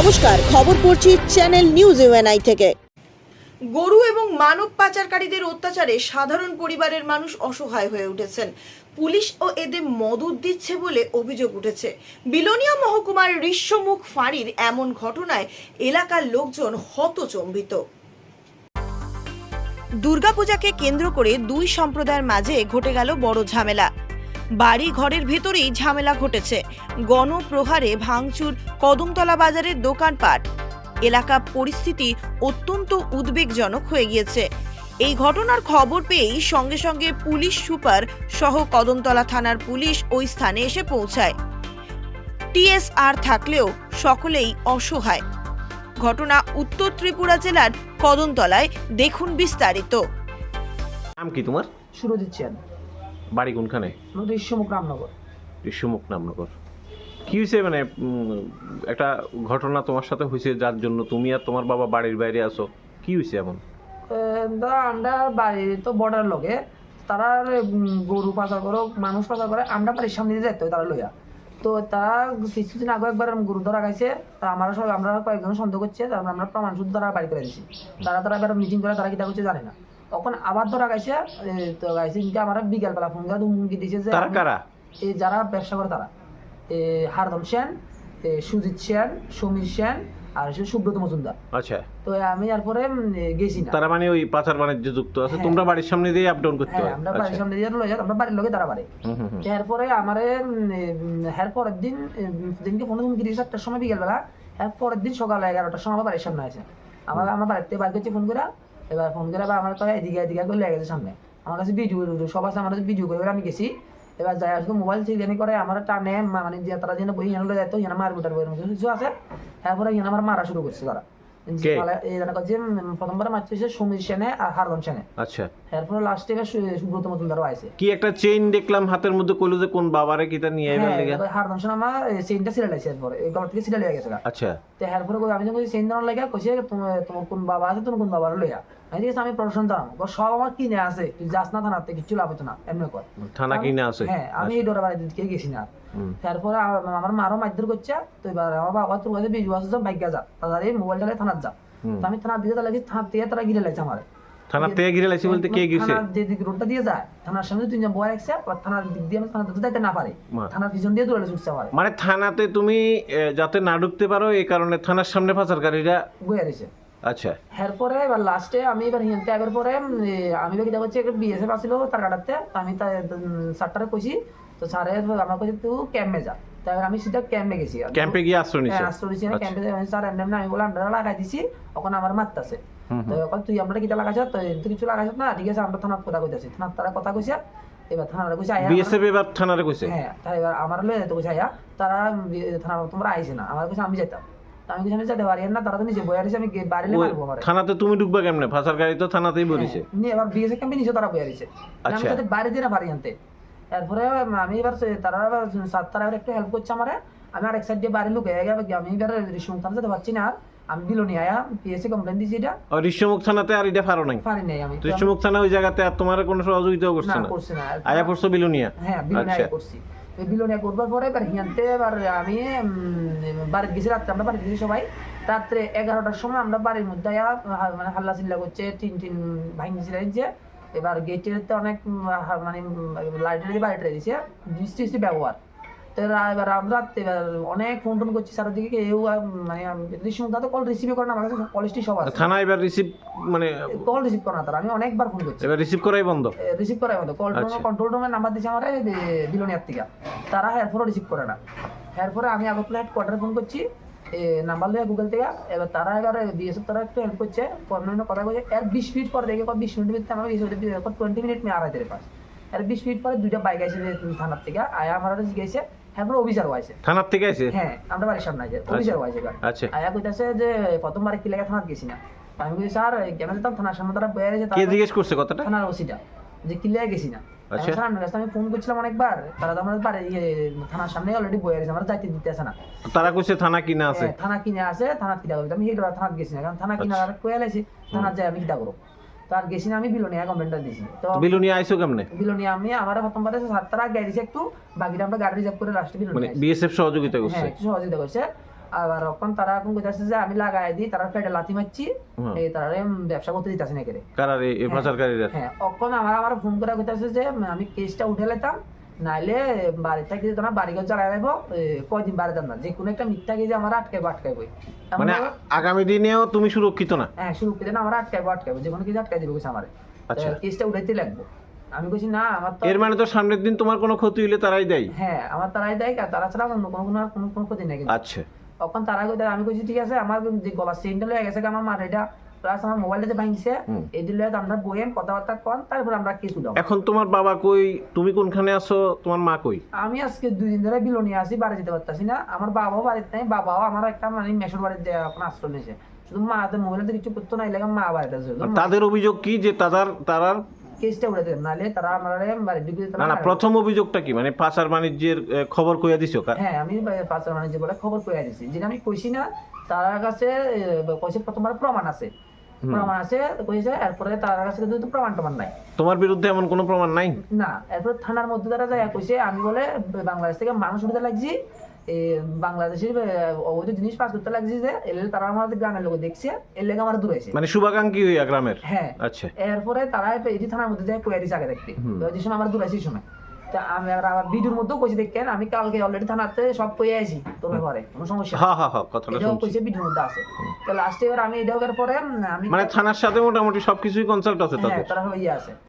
নমস্কার, খবর পড়ছি চ্যানেল নিউজ ইউএনআই থেকে। গরু এবং মানব পাচারকারীদের অত্যাচারে সাধারণ পরিবারের মানুষ অসহায় হয়ে উঠেছেন। পুলিশ ও এদের মদত দিচ্ছে বলে অভিযোগ উঠেছে। বিলোনিয়া মহকুমার ঋষ্যমুখ ফাঁড়ির এমন ঘটনায় এলাকার লোকজন হতচম্বিত। দুর্গাপূজাকে কেন্দ্র করে দুই সম্প্রদায়ের মাঝে ঘটে গেল বড় ঝামেলা। বাড়ি ঘরের ভেতরেই ঝামেলা ঘটেছে। গণপ্রহারে ভাঙচুর কদমতলা বাজারের দোকানপাট। এলাকা পরিস্থিতি অত্যন্ত উদ্বেগজনক হয়ে গিয়েছে। এই ঘটনার খবর পেয়েই সঙ্গে সঙ্গে পুলিশ সুপার সহ কদমতলা থানার পুলিশ ওই স্থানে এসে পৌঁছায়। টিএসআর থাকলেও সকলেই অসহায়। ঘটনা উত্তর ত্রিপুরা জেলার কদমতলায়। দেখুন বিস্তারিত। নাম কি তোমার? সুরজিৎ চেন বাড়ি কোনখানে? দৃশ্যমুখ রামনগর। বিশ্বমুখ নামনগর কি হয়েছে মানে একটা ঘটনা তোমার সাথে হয়েছে যার জন্য তুমি আর তোমার বাবা বাড়ির বাইরে আসো কি হয়েছে এমন? ধর আমরা বাড়ি তো বর্ডার লগে। তারা গরু পাচার করো মানুষ পাচার করে আমরা বাড়ির সামনে দিয়ে যেতে হয় তারা লইয়া। তো তারা কিছুদিন আগে একবার গরু ধরা খাইছে। তা আমরা সবাই আমরা কয়েকজন সন্দেহ করছে তারপর আমরা প্রমাণ শুদ্ধ তারা বাড়ি করে দিচ্ছি তারা তারা এবার মিটিং করে তারা কিতা করছে জানে না। তখন আবার ধরা গাইছে তো গাইছে কিন্তু আমরা বিকালবেলা ফোন করে হুমকি দিয়েছে যে তারা কারা? এই যারা ব্যবসা করে তারা। এ, হারদম সেন এ, সুজিত সেন সমীর সেন আর হচ্ছে সুব্রত মজুমদার। আচ্ছা। তো আমি গেছি না। তারা মানে ওই পাচার বাণিজ্য যুক্ত আছে হ্যাঁ। তোমরা বাড়ির সামনে দিয়ে আপ ডাউন করতে হ্যাঁ আমরা বাড়ির আচ্ছা। সামনে দিয়ে লয়ে আমরা বাড়ির লোকে তারা বাড়ি। এরপরে আমারে হের পরের দিন দিনকে ফোনে তুমি গিয়ে চারটার সময় বিকেলবেলা এর পরের দিন সকাল এগারোটার সময় আমার বাড়ির সামনে আছে আমার আমার বাড়িতে বাইক করছি ফোন করে এবার ফোন করে আমার কয় এদিকে এদিকে করে লেগে গেছে সামনে। আমার কাছে ভিডিও সব আছে আমার কাছে ভিডিও করে আমি গেছি। এবার যাই আসলে মোবাইল থেকে জানি করে আমার টানে মানে যে তারা যেন বই হেন লয়ে যেত হেন মার বুটার বই কিছু আছে? এরপরে হেন আমার মারা শুরু করছে তারা। কে? এই জানা যে প্রথমবার মারছে হচ্ছে সমীর সেনে আর হারদন সেনে। আচ্ছা। এরপরে লাস্টে সুব্রত মজুমদারও আছে কি একটা চেইন দেখলাম হাতের মধ্যে কইলো যে কোন বাবারে কিটা নিয়ে আইবার লেগে? হারদন সেন আমার চেইনটা সিরিয়াল আছে এরপরে। এই গলা থেকে সিরিয়াল হয়ে গেছে আচ্ছা। তো এরপরে আমি যখন চেইন দেওয়ার লাগে কইছে তোমার কোন বাবা আছে তুমি কোন বাবার লইয়া? ঠিক আছে আমি প্রশাসন ও সব আমার কিনে আছে তুই যাস না থানাতে কিছু লাভ হতো না এমনি কর। থানা কিনে আছে? হ্যাঁ আমি এই ডোরা দিকে গেছি না। তারপরে আমার মারও মারধর করছে তো এবার আমার বাবা তোর কাছে যা। তাদের এই মোবাইলটা থানার যা। তো আমি থানার দিকে তো লাগি থানার থেকে তারা গিরে লাগছে আমার। থানা থেকে ঘিরে লাইছে বলতে কে গিয়েছে থানার যে দিক রোডটা দিয়ে যায় থানার সামনে তিনজন বয় রাখছে আর থানার দিক দিয়ে আমি তো যাইতে না পারি। থানার পিছন দিয়ে দৌড়ালে ছুটছে আমার। মানে থানাতে তুমি যাতে না ঢুকতে পারো এই কারণে থানার সামনে পাচারকারীরা বয়ে রয়েছে। আচ্ছা। এরপরে এবার লাস্টে আমি এবার পরে আমি করছি একটা বিএসএফ তার কাটাতে। আমি তাই কইছি তো স্যারে আমার কাছে তুই ক্যাম্পে যা। তাই আমি সিধা ক্যাম্পে গেছি ক্যাম্পে গিয়ে আশ্রয় নিছো আশ্রয় আচ্ছা। ক্যাম্পে স্যার এমনি এমনি আমি আমরা লাগাই দিছি ওখানে আমার মারতাছে তো এখন তুই আমরা কিতা লাগাইছ তো তুই কিছু লাগাইছ না ঠিক আছে আমরা থানার কথা কইতাছি। থানার তারা কথা কইছে এবার থানার কইছে আয়া বিএসএফ এবার থানারে কইছে? হ্যাঁ তাই এবার আমার লয়ে যেতে কইছে আয়া তারা থানা তোমরা আইছে না আমার কাছে আমি যেতাম তো আমি কিছু যেতে পারি না তারা তো নিচে বয়ে আছে আমি গে- বাড়িলে মারবো থানাতে তুমি ঢুকবা কেমনে? পাচারকারী তো থানাতেই বলিছে। নিয়ে এবার বিএসএ ক্যাম্পে নিচে তারা বয়ে আছে আমি আচ্ছা। তাদের বাড়ি দিয়ে না পারি আনতে। এরপরে আমি এবার তারা সাত তারা একটু হেল্প করছে আমারে। আমি আর এক সাইড দিয়ে বাড়ি লুকে গেছে আমি এবার রিসমুখ থানা যেতে পারছি না। আমি বিলনি আয়া পিএসএ কমপ্লেন দিছি এটা। আর ঋষ্যমুখ থানাতে আর এটা পারো নাই? পারি নাই আমি। ঋষ্যমুখ থানা ওই জায়গাতে আর তোমার কোনো সহযোগিতাও করছে না করছে না। আয়া পড়ছো বিলুনিয়া? হ্যাঁ বিলনিয়া আচ্ছা। করছি। বিলনিয়া করবার পরে এবার হিয়ানতে এবার আমি বার গেছি রাত্রে, আমরা বাড়ি গেছি সবাই। রাত্রে এগারোটার সময় আমরা বাড়ির মধ্যে মানে হাল্লা চিল্লা করছে, টিন টিন ভাঙি যে এবার গেটের তো অনেক মানে লাইটের বাড়িটা দিছে, বৃষ্টি ব্যবহার। তো এবার আমরা এবার অনেক ফোন টোন করছি চারিদিকে কেউ মানে রিসিভ তো কল রিসিভ করে না আমার কাছে কলেজটি সব আছে। থানা এবার রিসিভ মানে কল রিসিভ করে না তারা আমি অনেকবার ফোন করছি। এবার রিসিভ করাই বন্ধ। রিসিভ করার মতো কল। কন্ট্রোল রুমের নাম্বার দিয়েছে আমার বিলোনিয়ার থেকে। তারা এরপরও রিসিভ করে না। এরপরে আমি আগরতলা হেডকোয়ার্টারে ফোন করছি নাম্বার দেওয়া গুগল থেকে। এবার তারা এবার বিএসএফ তারা একটু হেল্প করছে পনেরো কথা বলছে। এর বিশ মিনিট পরে দেখে বিশ মিনিট ভিতরে আমার টোয়েন্টি মিনিট মে আড়াই পাস। এর বিশ মিনিট পরে দুইটা বাইক আসে থানার থেকে। আয়া আমার জিজ্ঞাসা আছে থানার থেকে আছে হ্যাঁ আমরা বাড়ির সামনে আছে অফিসারও আছে আচ্ছা। আয়া কইতাছে যে প্রথমবার কি লাগে থানার গেছি না? আমি বলছি স্যার কেন যেতাম থানার সামনে তারা বয়ে রয়েছে কে জিজ্ঞেস করছে কথাটা? থানার ওসিটা যে কিলিয়া গেছি না? আচ্ছা। আমি ফোন করছিলাম অনেকবার তারা তো বাড়ি থানার সামনে অলরেডি বয়ে আমার যাইতে দিতে আসে না। তারা কইছে থানা কিনা আছে? হ্যাঁ, থানা কিনে আসে থানা কিনা আমি হেডরা থানা গেছি না কারণ থানা কিনা আচ্ছা। আর কয়ে থানা যাই আমি কিটা করব। তো আর গেছি না আমি বিলোনিয়া কমপ্লেনটা দিছি। তো বিলোনিয়া আইছো কেমনে? বিলোনিয়া আমি আমার প্রথমবার সাতটার আগে দিছি একটু বাকিটা আমরা গাড়ি রিজার্ভ করে লাস্টে মানে বিএসএফ সহযোগিতা করছে? হ্যাঁ সহযোগিতা করছে। আবার এখন তারা এখন কইতাছে যে আমি লাগাই দিই তারা পেটে লাথি মারছি হুম। এই তারা ব্যবসা করতে দিতাছে না করে কারার এই- পাচারকারীরা হ্যাঁ এখন আমার আমার ফোন করে কইতাছে যে আমি কেসটা উঠে লেতাম নাইলে বাড়ি থেকে যদি তোমার বাড়ি ঘর জ্বালাই রাখব কয়দিন বাড়ি না যে কোনো একটা মিথ্যা কেজি আমার আটকাইবো আটকাইবো। মানে আগামী দিনেও তুমি সুরক্ষিত না? হ্যাঁ করে না আমার আটকাইবো আটকাইবো। যে কোনো কিছু আটকাই দিবে আমার। আচ্ছা। কেসটা উঠাইতে লাগবো। আমি কইছি না আমার তো এর মানে তো সামনের দিন তোমার কোনো ক্ষতি হইলে তারাই দেয়? হ্যাঁ আমার তারাই দেয় আর তারা ছাড়া অন্য কোনো কোনো কোনো ক্ষতি নেই কিন্তু। আচ্ছা। তখন তারা আমি কইছি ঠিক আছে আমার যে গলার চেইনটা লয়ে গেছে আমার মার এটা প্লাস আমার মোবাইলটা যে ভাঙছে এদের লয়ে আমরা বইয়েন কথাবার্তা কন তারপর আমরা কিছু দাও এখন তোমার বাবা কই? তুমি কোনখানে আছো? তোমার মা কই? আমি আজকে দুই দিন ধরে বিলনি আছি বাড়ি যেতে পারতাছি না। আমার বাবাও বাড়িতে নাই বাবাও আমার একটা মানে মেশর বাড়িতে আপনার আশ্রয় নিয়েছে। শুধু মা তো মোবাইলে কিছু করতো না এলাকা মা বাড়িতে আছে। তাদের অভিযোগ কি যে তাদের তারার কেসটা দেন নাহলে তারা আমার দিকে না না প্রথম অভিযোগটা কি? মানে পাচার বাণিজ্যের খবর কইয়া দিছো? হ্যাঁ আমি পাঁচটা মানে যে বলে খবর কইয়া দিছি। যেটা আমি কইছি না তার কাছে কইছে প্রথমবার প্রমাণ আছে। প্রমাণ আছে কইছে এরপরে তার কাছে কিন্তু প্রমাণ টমাণ নাই। তোমার বিরুদ্ধে এমন কোনো প্রমাণ নাই? না এরপর থানার মধ্যে তারা যায় কইছে আমি বলে বাংলাদেশ থেকে মানুষ উঠতে লাগছি বাংলাদেশের অবৈধ জিনিস পাস করতে লাগছি যে এলে তারা আমাদের গ্রামের লোক দেখছে এর লেগে আমার মানে শুভাকাঙ্ক্ষী হইয়া গ্রামের? হ্যাঁ। আচ্ছা। এরপরে তারা এটি থানার মধ্যে যায় আগে দেখতে। তো যে সময় আমার সময়। তা আমি আর আমার ভিডিওর মধ্যেও কইছি দেখেন আমি কালকে অলরেডি থানাতে সব কইয়া আইছি তোর ব্যাপারে কোনো সমস্যা হ্যাঁ হ্যাঁ হ্যাঁ কথাটা শুনছি। কইছে ভিডিওর মধ্যে আছে। তো লাস্টে এবার আমি করার পরে আমি মানে থানার সাথে মোটামুটি সবকিছুই কনসাল্ট আছে হ্যাঁ তাদের? তারা হইয়া আছে।